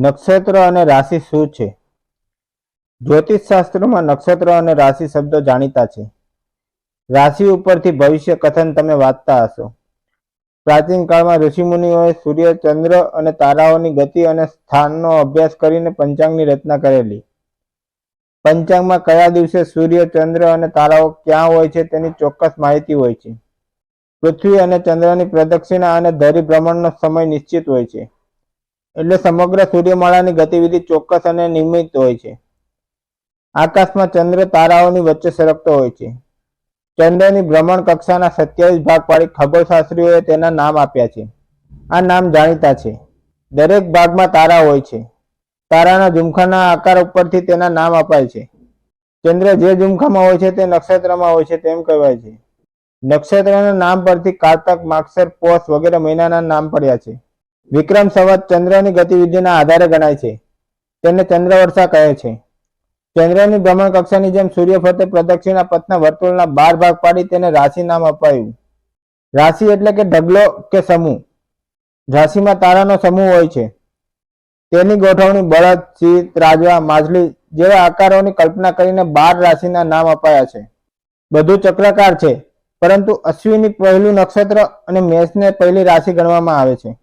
નક્ષત્ર અને રાશિ શું છે? જ્યોતિષ શાસ્ત્રમાં નક્ષત્ર અને રાશિ શબ્દો જાણીતા છે. રાશિ ઉપરથી ભવિષ્ય કથન તમે વાંચતા હશો. પ્રાચીન કાળમાં ઋષિમુનિઓએ સૂર્ય, ચંદ્ર અને તારાઓની ગતિ અને સ્થાનનો અભ્યાસ કરીને પંચાંગની રચના કરેલી. પંચાંગમાં કયા દિવસે સૂર્ય, ચંદ્ર અને તારાઓ ક્યાં હોય છે તેની ચોક્કસ માહિતી હોય છે. પૃથ્વી અને ચંદ્રની પ્રદક્ષિણા અને ધરી ભ્રમણનો સમય નિશ્ચિત હોય છે. એટલે સમગ્ર સૂર્યમાળાની ગતિવિધિ ચોક્કસ અને નિયમિત હોય છે. આકાશમાં ચંદ્ર તારાઓની વચ્ચે સરકતો હોય છે. ચંદ્રની ભ્રમણ કક્ષાના સત્યાવીસ ભાગ પાડી ખગોળશાસ્ત્રીઓએ તેના નામ આપ્યા છે. આ નામ જાણીતા છે. દરેક ભાગમાં તારા હોય છે. તારાના ઝુમખાના આકાર ઉપરથી તેના નામ અપાય છે. ચંદ્ર જે ઝુમખામાં હોય છે તે નક્ષત્રમાં હોય છે તેમ કહેવાય છે. નક્ષત્રના નામ પરથી કારતક માક્ષર પોષ વગેરે મહિનાના નામ પડ્યા છે. વિક્રમ સંવત ચંદ્રની ગતિવિધિના આધારે ગણાય છે. તેને ચંદ્રવર્ષા કહે છે. ચંદ્રની ભ્રમણ કક્ષાની જેમ સૂર્ય ફરતે પ્રદક્ષિણા પથના વર્તુળના બાર ભાગ પાડી તેને રાશિ નામ અપાયું. રાશિ એટલે કે ઢગલો કે સમૂહ. રાશિમાં તારાનો સમૂહ હોય છે. તેની ગોઠવણી બળદ ચિત રાજવા, માછલી જેવા આકારોની કલ્પના કરીને બાર રાશિના નામ અપાયા છે. બધું ચક્રાકાર છે, પરંતુ અશ્વિની પહેલું નક્ષત્ર અને મેષને પહેલી રાશિ ગણવામાં આવે છે.